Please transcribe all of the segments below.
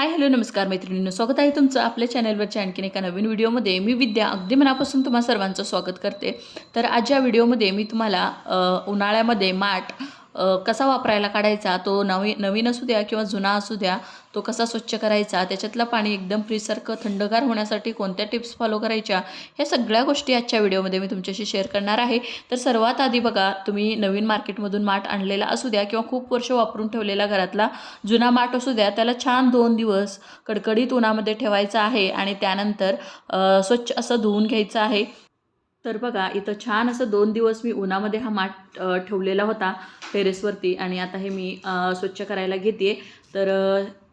Hi hello नमस्कार मैत्रिणींनो. स्वागत आहे तुमचं आपल्या चॅनलवरच्या आणखीन एका नवीन व्हिडिओमध्ये. मी विद्या अगदी मनापासून तुम्हा सर्वांचं स्वागत करते. तर आज या व्हिडिओमध्ये मी तुम्हाला उन्हाळ्यामध्ये माठ कसा वापरायला काढायचा? तो नवी नवीन असू द्या किंवा जुना असू द्या तो कसा स्वच्छ करायचा? त्याच्यातलं पाणी एकदम फ्रीसारखं थंडगार होण्यासाठी कोणत्या टिप्स फॉलो करायच्या? ह्या सगळ्या गोष्टी आजच्या व्हिडिओमध्ये मी तुमच्याशी शेअर करणार आहे. तर सर्वात आधी बघा तुम्ही नवीन मार्केटमधून माठ आणलेला असू द्या किंवा खूप वर्ष वापरून ठेवलेला घरातला जुना माठ असू द्या त्याला छान दोन दिवस कडकडीत उन्हामध्ये ठेवायचं आहे आणि त्यानंतर स्वच्छ असं धुवून घ्यायचं आहे. तर बघा इथं छान असं दोन दिवस मी उन्हामध्ये हा माठ ठेवलेला होता टेरेसवरती आणि आता हे मी स्वच्छ करायला घेते तर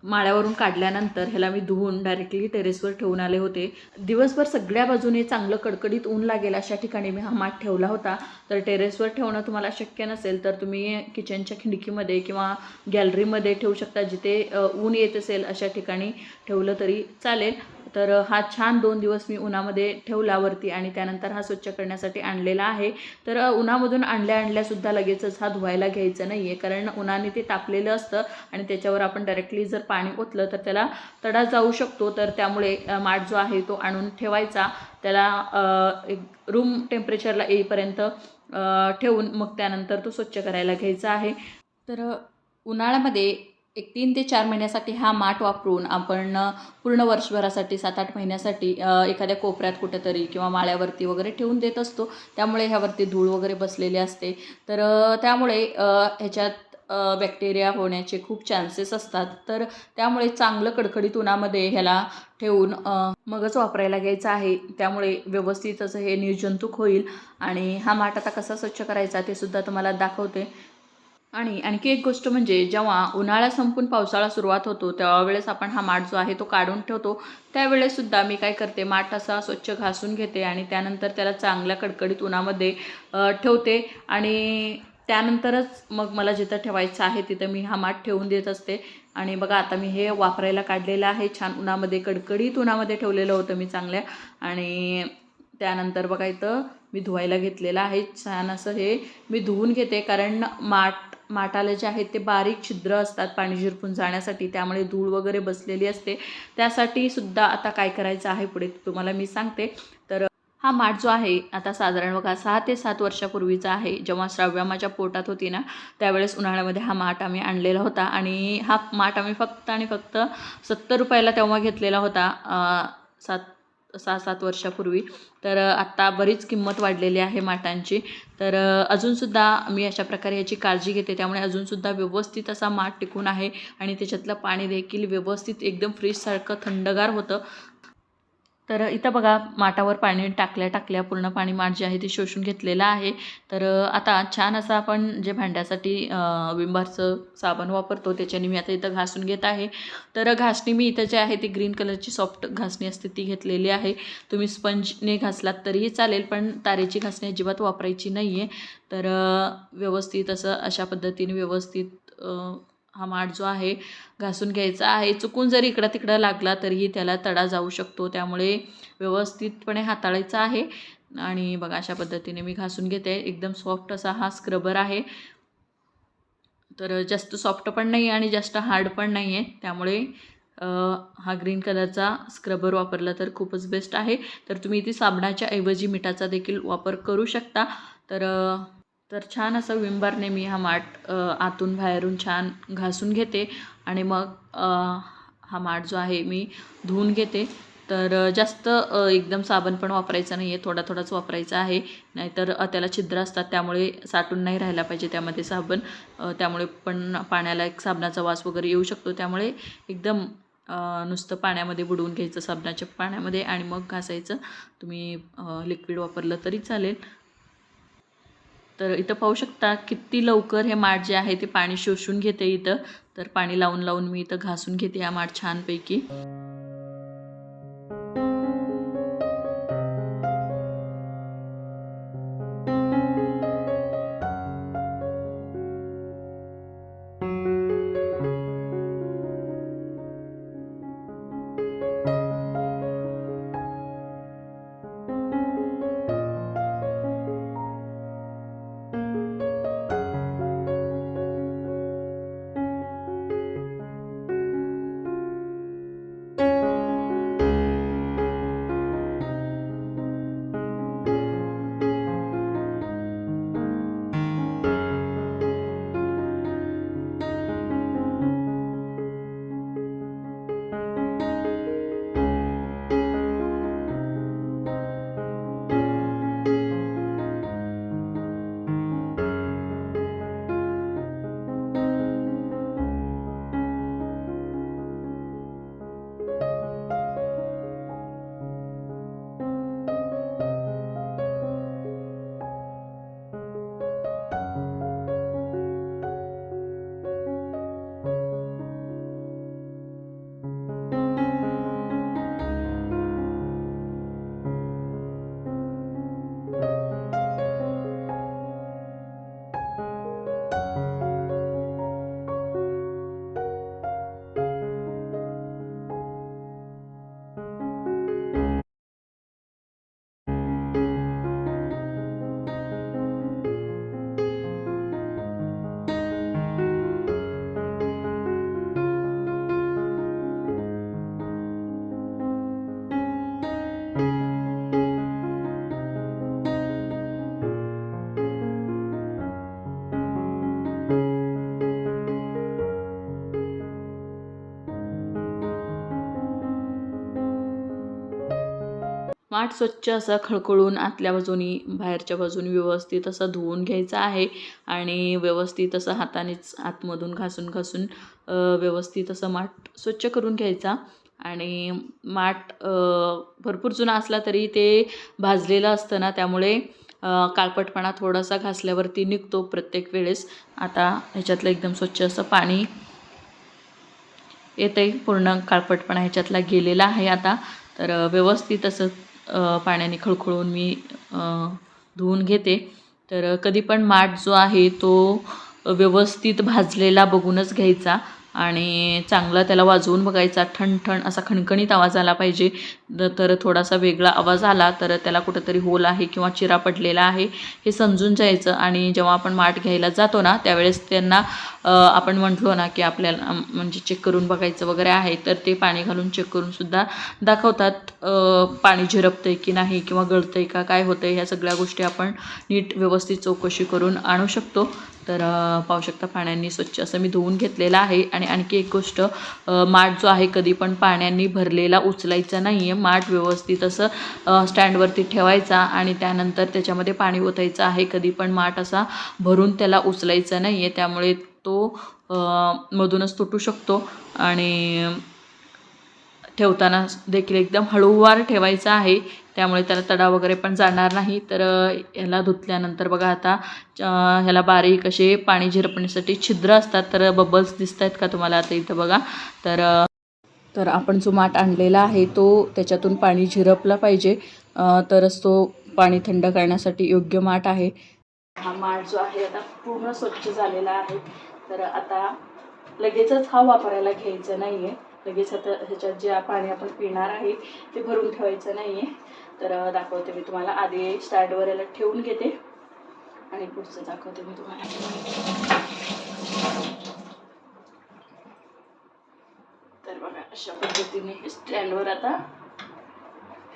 माळ्यावरून काढल्यानंतर ह्याला मी धुवून डायरेक्टली टेरेसवर ठेवून आले होते. दिवसभर सगळ्या बाजूने चांगलं कडकडीत ऊन लागेल अशा ठिकाणी मी हा माठ ठेवला होता. तर टेरेसवर ठेवणं तुम्हाला शक्य नसेल तर तुम्ही किचनच्या खिडकीमध्ये किंवा गॅलरीमध्ये ठेवू शकता. जिथे ऊन येत असेल अशा ठिकाणी ठेवलं तरी चालेल. तर हा छान दोन दिवस मी उन्हामध्ये ठेवला वरती आणि त्यानंतर हा स्वच्छ करण्यासाठी आणलेला आहे. तर उन्हामधून आणल्या आणल्यासुद्धा लगेचच हा धुवायला घ्यायचा नाही आहे कारण उन्हाने ते तापलेलं असतं आणि त्याच्यावर आपण डायरेक्टली जर पाणी ओतलं तर त्याला तडा जाऊ शकतो. तर त्यामुळे माठ जो आहे तो आणून ठेवायचा. त्याला एक रूम टेम्परेचरला येईपर्यंत ठेवून मग त्यानंतर तो स्वच्छ करायला घ्यायचा आहे. तर उन्हाळ्यामध्ये एक तीन ते चार महिन्यासाठी हा माठ वापरून आपण पूर्ण वर्षभरासाठी सात आठ महिन्यासाठी एखाद्या कोपऱ्यात कुठेतरी किंवा माळ्यावरती वगैरे ठेवून देत असतो. त्यामुळे ह्यावरती धूळ वगैरे बसलेली असते. तर त्यामुळे ह्याच्यात बॅक्टेरिया होण्याचे खूप चान्सेस असतात. तर त्यामुळे चांगलं कडकडीत उन्हामध्ये ह्याला ठेवून मगच वापरायला घ्यायचं आहे. त्यामुळे व्यवस्थितच हे निर्जंतुक होईल. आणि हा माठ आता कसा स्वच्छ करायचा ते सुद्धा तुम्हाला दाखवते. आणि आणखी एक गोष्ट म्हणजे जेव्हा उन्हाळा संपून पावसाळा सुरुवात होतो त्यावेळेस आपण हा माठ जो आहे तो काढून ठेवतो. त्यावेळेससुद्धा मी काय करते माठ असा स्वच्छ घासून घेते आणि त्यानंतर त्याला चांगल्या कडकडीत उन्हामध्ये ठेवते. आणि त्यानंतरच मग मला जिथं ठेवायचं आहे तिथं मी हा माठ ठेवून देत असते. आणि बघा आता मी हे वापरायला काढलेलं आहे. छान उन्हामध्ये कडकडीत उन्हामध्ये ठेवलेलं होतं मी चांगल्या. आणि त्यानंतर बघा इथं मी धुवायला घेतलेलं आहे. छान असं हे मी धुवून घेते. कारण माठ माठाला जे आहेत ते बारीक छिद्र असतात पाणी झिरपून जाण्यासाठी. त्यामुळे धूळ वगैरे बसलेली असते. त्यासाठी सुद्धा आता काय करायचं आहे पुढे तुम्हाला मी सांगते. तर हा माठ जो आहे आता साधारण बघा सहा ते सात वर्षापूर्वीचा आहे. जेव्हा श्राव्या माझ्या पोटात होती ना त्यावेळेस उन्हाळ्यामध्ये हा माठ आम्ही आणलेला होता. आणि हा माठ आम्ही फक्त आणि फक्त सत्तर रुपयाला तेव्हा घेतलेला होता. सात सहा सात वर्षापूर्वी. तर आत्ता बरीच किंमत वाढलेली आहे माठांची तर अजूनसुद्धा मी अशा प्रकारे याची काळजी घेते. त्यामुळे अजूनसुद्धा व्यवस्थित असा माठ टिकून आहे आणि त्याच्यातलं पाणी देखील व्यवस्थित एकदम फ्रीजसारखं थंडगार होतं. तर इथं बघा माठावर पाणी टाकल्या टाकल्या पूर्ण पाणी माठ जे आहे ते शोषून घेतलेलं आहे. तर आता छान असं आपण जे भांड्यासाठी विंबारचं साबण वापरतो त्याच्याने मी आता इथं घासून घेत आहे. तर घासणी मी इथं जे आहे ती ग्रीन कलरची सॉफ्ट घासणी असते ती घेतलेली आहे. तुम्ही स्पंजने घासलात तरीही चालेल पण तारेची घासणी अजिबात वापरायची नाही आहे तर व्यवस्थित असं अशा पद्धतीने व्यवस्थित हा माठ जो आहे घासून घ्यायचा आहे. चुकून जरी इकडं तिकडं लागला तरीही त्याला तडा जाऊ शकतो. त्यामुळे व्यवस्थितपणे हाताळायचा आहे. आणि बघा अशा पद्धतीने मी घासून घेते. एकदम सॉफ्ट असा हा स्क्रबर आहे. तर जास्त सॉफ्ट पण नाही आणि जास्त हार्ड पण नाही आहे त्यामुळे हा ग्रीन कलरचा स्क्रबर वापरला तर खूपच बेस्ट आहे. तर तुम्ही इथे साबणाच्या ऐवजी मिठाचा देखील वापर करू शकता. तर तर छान असं विंबारने मी हा माठ आतून बाहेरून छान घासून घेते. आणि मग हा माठ जो आहे मी धुवून घेते. तर जास्त एकदम साबण पण वापरायचा नाही आहे थोडा थोडाच वापरायचा आहे. नाहीतर त्याला छिद्र असतात त्यामुळे साठून नाही राहायला पाहिजे त्यामध्ये साबण. त्यामुळे पण पाण्याला एक साबणाचा वास वगैरे येऊ शकतो. त्यामुळे एकदम नुसतं पाण्यामध्ये बुडवून घ्यायचं साबणाच्या पाण्यामध्ये. आणि मग घासायचं. तुम्ही लिक्विड वापरलं तरी चालेल. तर इथं पाहू शकता किती लवकर हे माठ जे आहे ते पाणी शोषून घेते इथं. तर पाणी लावून लावून मी इथं घासून घेते हा माठ छानपैकी. माठ स्वच्छ असं खळखळून आतल्या बाजूनी बाहेरच्या बाजूनी व्यवस्थित असं धुवून घ्यायचं आहे आणि व्यवस्थित असं हातानेच आतमधून घासून घासून व्यवस्थित असं माठ स्वच्छ करून घ्यायचा. आणि माठ भरपूर जुना असला तरी ते भाजलेलं असतं ना त्यामुळे काळपटपणा थोडासा घासल्यावरती निघतो प्रत्येक वेळेस. आता ह्याच्यातलं एकदम स्वच्छ असं पाणी येते पूर्ण काळपटपणा ह्याच्यातला गेलेला आहे आता. तर व्यवस्थित असं पाण्याने खळखळून मी धुवून घेते. तर कधी पण माठ जो आहे तो व्यवस्थित भाजलेला बघूनच घ्यायचा. आणि चांगला त्याला वाजवून बघायचा ठणठण असा खणखणीत आवाज आला पाहिजे. तर थोडासा वेगळा आवाज आला तर त्याला कुठंतरी होल आहे किंवा चिरा पडलेला आहे हे समजून जायचं. आणि जेव्हा आपण माठ घ्यायला जातो ना त्यावेळेस त्यांना आपण म्हटलो ना की आपल्याला म्हणजे चेक करून बघायचं वगैरे आहे तर ते पाणी घालून चेक करून सुद्धा दाखवतात पाणी पाणी झिरपतंय की नाही किंवा गळतंय का काय होतंय ह्या सगळ्या गोष्टी आपण नीट व्यवस्थित चौकशी करून आणू शकतो. तर पाहू शकता पाण्याने स्वच्छ असं मी धुवून घेतलेलं आहे आणि आणखी एक गोष्ट माठ जो आहे कधी पण पाण्याने भरलेला उचलायचा नाही आहे माठ व्यवस्थित असं स्टँडवरती ठेवायचा आणि त्यानंतर त्याच्यामध्ये पाणी ओतायचं आहे. कधी पण माठ असा भरून त्याला उचलायचा नाही आहे त्यामुळे तो मधूनच तुटू शकतो आणि ठेवताना देखील एकदम हळूवार ठेवायचा आहे. त्यामुळे त्याला तडा वगैरे पण जाणार नाही. तर ह्याला धुतल्यानंतर बघा आता ह्याला बारीक असे पाणी झिरपण्यासाठी छिद्र असतात. तर बबल्स दिसत आहेत का तुम्हाला आता इथं बघा? तर तर आपण जो माठ आणलेला आहे तो त्याच्यातून पाणी झिरपला पाहिजे. तरच तो पाणी थंड करण्यासाठी योग्य माठ आहे. हा माठ जो आहे आता पूर्ण स्वच्छ झालेला आहे. तर आता लगेचच हा वापरायला घ्यायचा नाही आहे लगेच आता ह्याच्यात जे पाणी आपण पिणार आहे ते भरून ठेवायचं नाही आहे तर दाखवते मी तुम्हाला. आधी स्टँडवर याला ठेवून घेते. आणि पुढचं दाखवते मी तुम्हाला. तर बघा अशा पद्धतीने स्टँडवर आता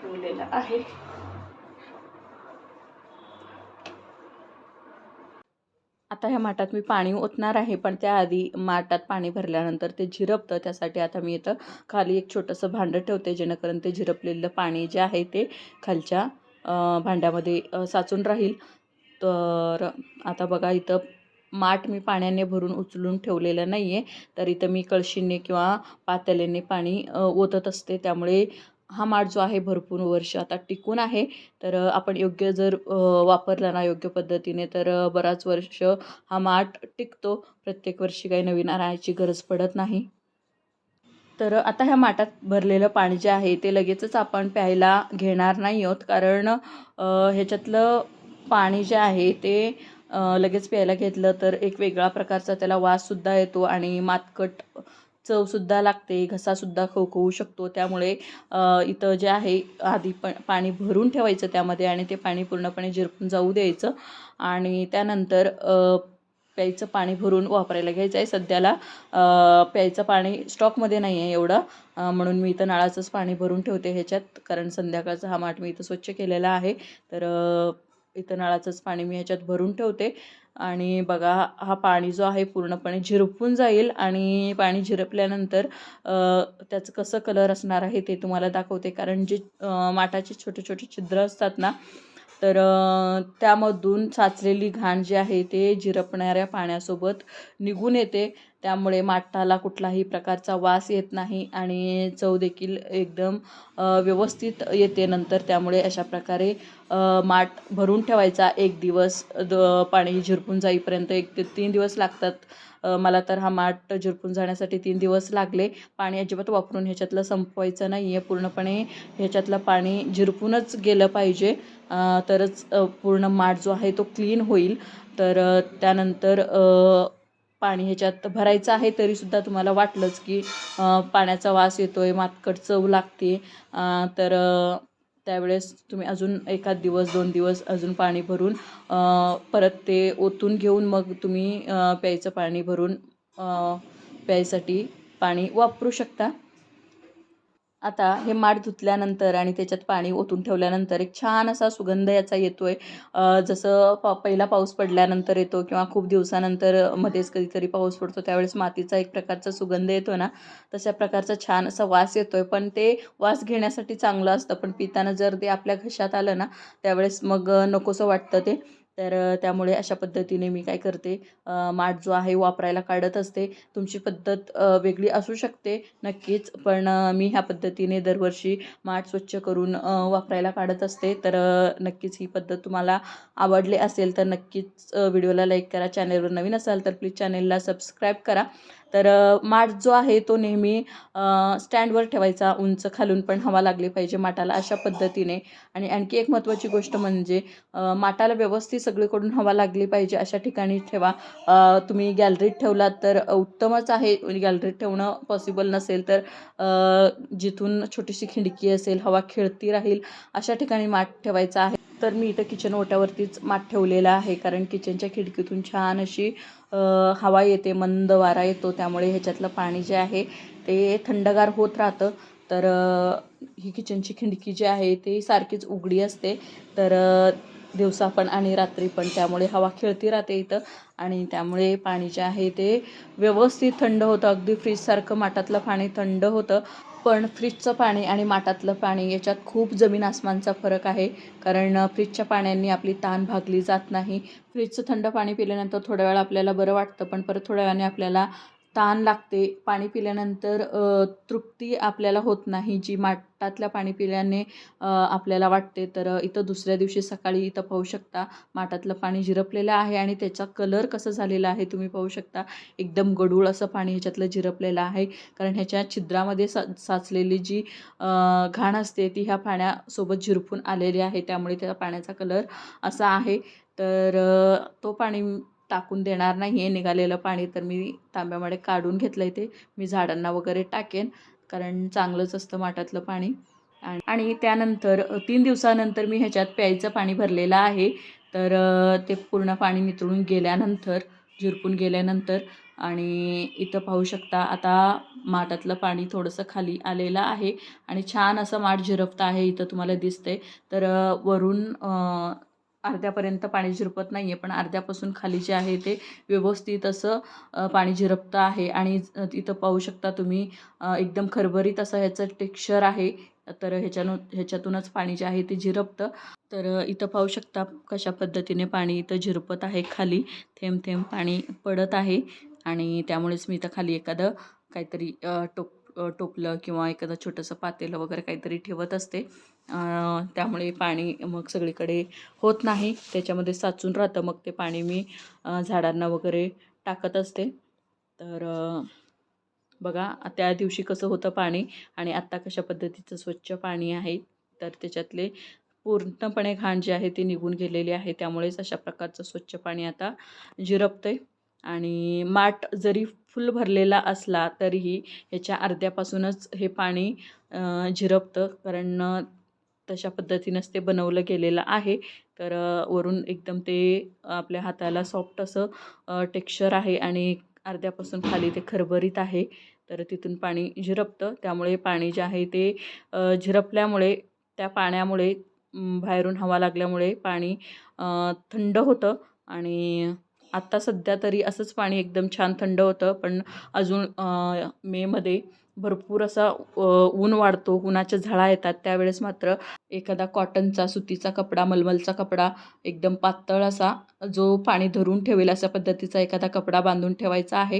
ठेवलेलं आहे. आता ह्या माठात मी पाणी ओतणार आहे पण त्याआधी माठात पाणी भरल्यानंतर ते झिरपतं. त्यासाठी आता मी इथं खाली एक छोटंसं भांडं ठेवते जेणेकरून ते झिरपलेलं पाणी जे आहे ते खालच्या भांड्यामध्ये साचून राहील. तर आता बघा इथं माठ मी पाण्याने भरून उचलून ठेवलेलं नाही आहे तर इथं मी कळशीने किंवा पातेल्याने पाणी ओतत असते. त्यामुळे हा माठ जो आहे भरपूर वर्ष आता टिकून आहे. तर आपण योग्य जर वापरला ना योग्य पद्धतीने तर बराच वर्ष हा माठ टिकतो. प्रत्येक वर्षी काही नवीन आणायची गरज पडत नाही. तर आता ह्या माठात भरलेलं पाणी जे आहे ते लगेचच आपण प्यायला घेणार नाही आहोत. कारण ह्याच्यातलं पाणी जे आहे ते लगेच प्यायला घेतलं तर एक वेगळा प्रकारचा त्याला वाससुद्धा येतो आणि मातकट चवसुद्धा लागते घसासुद्धा खवखवू शकतो. त्यामुळे इथं जे आहे आधी पण पाणी भरून ठेवायचं त्यामध्ये आणि ते पाणी पूर्णपणे झिरपून जाऊ द्यायचं. आणि त्यानंतर प्यायचं पाणी भरून वापरायला घ्यायचं आहे. सध्याला प्यायचं पाणी स्टॉकमध्ये नाही आहे एवढं म्हणून मी इथं नळाचंच पाणी भरून ठेवते ह्याच्यात. कारण संध्याकाळचा हा माठ मी इथं स्वच्छ केलेला आहे. तर इथं नळाचंच पाणी मी ह्याच्यात भरून ठेवते. आणि बघा हा पाणी जो आहे पूर्णपणे झिरपून जाईल आणि पाणी झिरपल्यानंतर त्याचं कसं कलर असणार आहे ते तुम्हाला दाखवते. कारण जे माठाचे छोटे छोटे छिद्र असतात ना तर त्यामधून साचलेली घाण जी आहे ते झिरपणाऱ्या पाण्यासोबत निघून येते. त्यामुळे माठाला कुठलाही प्रकारचा वास येत नाही आणि चव देखील एकदम व्यवस्थित येते नंतर. त्यामुळे अशा प्रकारे माठ भरून ठेवायचा एक दिवस. द पाणी झिरपून जाईपर्यंत एक ते तीन दिवस लागतात. मला तर हा माठ झिरपून जाण्यासाठी तीन दिवस लागले. पाणी अजिबात वापरून ह्याच्यातलं संपवायचं नाही आहे पूर्णपणे ह्याच्यातलं पाणी झिरपूनच गेलं पाहिजे. तरच पूर्ण माठ जो आहे तो क्लीन होईल. तर त्यानंतर पाणी ह्याच्यात भरायचं आहे तरीसुद्धा तुम्हाला वाटलंच की पाण्याचा वास येतो आहे मातकट चव लागते. तर त्यावेळेस तुम्ही अजून एखाद दिवस दोन दिवस अजून पाणी भरून परत ते ओतून घेऊन मग तुम्ही प्यायचं पाणी भरून प्यायसाठी पाणी वापरू शकता. आता हे माठ धुतल्यानंतर आणि त्याच्यात पाणी ओतून ठेवल्यानंतर एक छान असा सुगंध याचा येतो आहे जसं पा पहिला पाऊस पडल्यानंतर येतो किंवा खूप दिवसानंतर मध्येच कधीतरी पाऊस पडतो त्यावेळेस मातीचा एक प्रकारचा सुगंध येतो ना तशा प्रकारचा छान असा वास येतो आहे पण ते वास घेण्यासाठी चांगलं असतं पण पिताना जर ते आपल्या घशात आलं ना त्यावेळेस मग नकोसं वाटतं ते. तर त्यामुळे अशा पद्धतीने मी काय करते माठ जो आहे वापरायला काढत असते. तुमची पद्धत वेगळी असू शकते नक्कीच. पण मी ह्या पद्धतीने दरवर्षी माठ स्वच्छ करून वापरायला काढत असते. तर नक्कीच ही पद्धत तुम्हाला आवडली असेल तर नक्कीच व्हिडिओला लाईक करा. चॅनलवर नवीन असाल तर प्लीज चॅनेलला सबस्क्राईब करा. तर माठ जो आहे तो नेहमी स्टँडवर ठेवायचा उंच खालून पण हवा लागली पाहिजे माठाला अशा पद्धतीने. आणि आणखी एक महत्त्वाची गोष्ट म्हणजे माठाला व्यवस्थित सगळीकडून हवा लागली पाहिजे अशा ठिकाणी ठेवा. तुम्ही गॅलरीत ठेवलात तर उत्तमच आहे. गॅलरीत ठेवणं पॉसिबल नसेल तर जिथून छोटीशी खिडकी असेल हवा खेळती राहील अशा ठिकाणी माठ ठेवायचा आहे. तर मी इथं किचन ओट्यावरतीच माठ ठेवलेला आहे कारण किचनच्या खिडकीतून छान अशी हवा येते मंद वारा येतो त्यामुळे ह्याच्यातलं पाणी जे आहे ते थंडगार होत राहतं. तर ही किचनची खिडकी जी आहे ती सारखीच उघडी असते. तर दिवसा पण आणि रात्री पण त्यामुळे हवा खेळती राहते इथं. आणि त्यामुळे पाणी जे आहे ते व्यवस्थित थंड होतं. अगदी फ्रीजसारखं माठातलं पाणी थंड होतं. पण फ्रीजचं पाणी आणि माठातलं पाणी याच्यात खूप जमीन आसमानचा फरक आहे. कारण फ्रीजच्या पाण्याने आपली ताण भागली जात नाही. फ्रीजचं थंड पाणी पिल्यानंतर थोड्या वेळा आपल्याला बरं वाटतं पण परत थोड्या वेळाने आपल्याला ताण लागते पाणी पिल्यानंतर तृप्ती आपल्याला होत नाही. जी माठातल्या पाणी पिल्याने आपल्याला वाटते तर इथं दुसऱ्या दिवशी सकाळी इथं पाहू शकता. माठातलं पाणी झिरपलेलं आहे आणि त्याचा कलर कसं झालेला आहे तुम्ही पाहू शकता. एकदम गडूळ असं पाणी ह्याच्यातलं झिरपलेलं आहे. कारण ह्याच्या छिद्रामध्ये सा साचलेली जी घाण असते ती ह्या पाण्यासोबत झिरपून आलेली आहे. त्यामुळे त्या पाण्याचा कलर असा आहे. तर तो पाणी टाकून देणार नाही. आहे निघालेलं पाणी तर मी तांब्यामध्ये काढून घेतलं आहे ते. मी झाडांना वगैरे टाकेन कारण चांगलंच असतं माठातलं पाणी. आणि त्यानंतर तीन दिवसानंतर मी ह्याच्यात प्यायचं पाणी भरलेलं आहे. तर ते पूर्ण पाणी नितळून गेल्यानंतर झिरपून गेल्यानंतर आणि इथं पाहू शकता आता माठातलं पाणी थोडंसं खाली आलेलं आहे. आणि छान असं माठ झिरपतं आहे इथं तुम्हाला दिसतंय. तर वरून अर्ध्यापर्यंत पाणी झिरपत नाही आहे पण अर्ध्यापासून खाली जे आहे ते व्यवस्थित असं पाणी झिरपतं आहे. आणि तिथं पाहू शकता तुम्ही एकदम खरभरीत असं ह्याचं टेक्स्चर आहे. तर ह्याच्यानु ह्याच्यातूनच पाणी जे आहे ते झिरपतं. तर इथं पाहू शकता कशा पद्धतीने पाणी इथं झिरपत आहे खाली. थेंब थेंब पाणी पडत आहे. आणि त्यामुळेच मी इथं खाली एखादं काहीतरी टोप टोपलं किंवा एखादं छोटंसं पातेलं वगैरे काहीतरी ठेवत असते. त्यामुळे पाणी मग सगळीकडे होत नाही. त्याच्यामध्ये साचून राहतं. मग ते पाणी मी झाडांना वगैरे टाकत असते. तर बघा त्या दिवशी कसं होतं पाणी आणि आत्ता कशा पद्धतीचं स्वच्छ पाणी आहे. तर त्याच्यातले पूर्णपणे घाण जे आहे ते निघून गेलेली आहे. त्यामुळेच अशा प्रकारचं स्वच्छ पाणी आता जिरपतं आहे आणि माठ जरी फुल भरलेला असला तरीही ह्याच्या अर्ध्यापासूनच हे पाणी झिरपतं. कारण तशा पद्धतीनंच ते बनवलं गेलेलं आहे. तर वरून एकदम ते आपल्या हाताला सॉफ्ट असं टेक्स्चर आहे आणि अर्ध्यापासून खाली ते खरभरीत आहे. तर तिथून पाणी झिरपतं. त्यामुळे पाणी जे आहे ते झिरपल्यामुळे त्या पाण्यामुळे बाहेरून हवा लागल्यामुळे पाणी थंड होतं. आणि आत्ता सध्या तरी असंच पाणी एकदम छान थंड होतं पण अजून मेमध्ये भरपूर असा ऊन वाढतो उन्हाच्या झळा येतात त्यावेळेस मात्र एखादा कॉटनचा सुतीचा कपडा मलमलचा कपडा एकदम पातळ असा जो पाणी धरून ठेवेल अशा पद्धतीचा एखादा कपडा बांधून ठेवायचा आहे.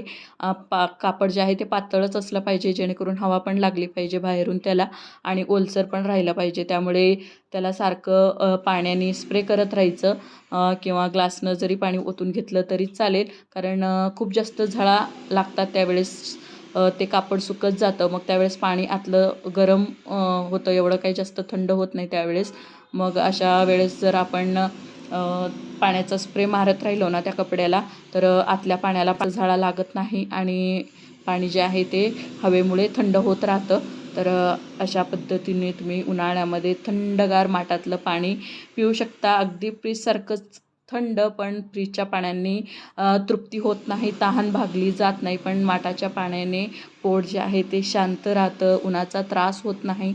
पा कापड जे आहे ते पातळच असलं पाहिजे जेणेकरून हवा पण लागली पाहिजे बाहेरून त्याला आणि ओलसर पण राहिलं पाहिजे. त्यामुळे त्याला सारखं पाण्याने स्प्रे करत राहायचं किंवा ग्लासनं जरी पाणी ओतून घेतलं तरी चालेल. कारण खूप जास्त झळा लागतात त्यावेळेस ते कापड सुकत जातं. मग त्यावेळेस पाणी आतलं गरम होतं. एवढं काही जास्त थंड होत नाही त्यावेळेस. मग अशा वेळेस जर आपण पाण्याचा स्प्रे मारत राहिलो ना त्या कपड्याला तर आतल्या पाण्याला झाळा लागत नाही आणि पाणी जे आहे ते हवेमुळे थंड होत राहतं. तर अशा पद्धतीने तुम्ही उन्हाळ्यामध्ये थंडगार माठातलं पाणी पिऊ शकता. अगदी फ्रीजसारखंच थंड पण फ्रीजच्या पाण्याने तृप्ती होत नाही तहान भागली जात नाही पण माठाच्या पाण्याने पोट जे आहे ते शांत राहतं उन्हाचा त्रास होत नाही.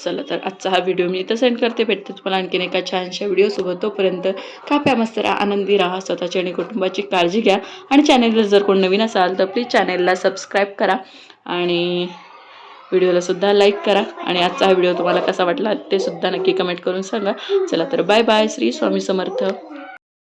चला तर आजचा हा व्हिडिओ मी इथं सेंड करते. भेटते तुम्हाला आणखीन एका छानशा व्हिडिओसोबत. तोपर्यंत खाप्या मस्त राहा आनंदी राहा स्वतःची आणि कुटुंबाची काळजी घ्या. आणि चॅनेलवर जर कोण नवीन असाल तर प्लीज चॅनेलला सबस्क्राईब करा. आणि व्हिडिओला सुद्धा लाईक करा. आणि आजचा हा व्हिडिओ तुम्हाला कसा वाटला ते सुद्धा नक्की कमेंट करून सांगा. चला तर बाय बाय श्री स्वामी समर्थ.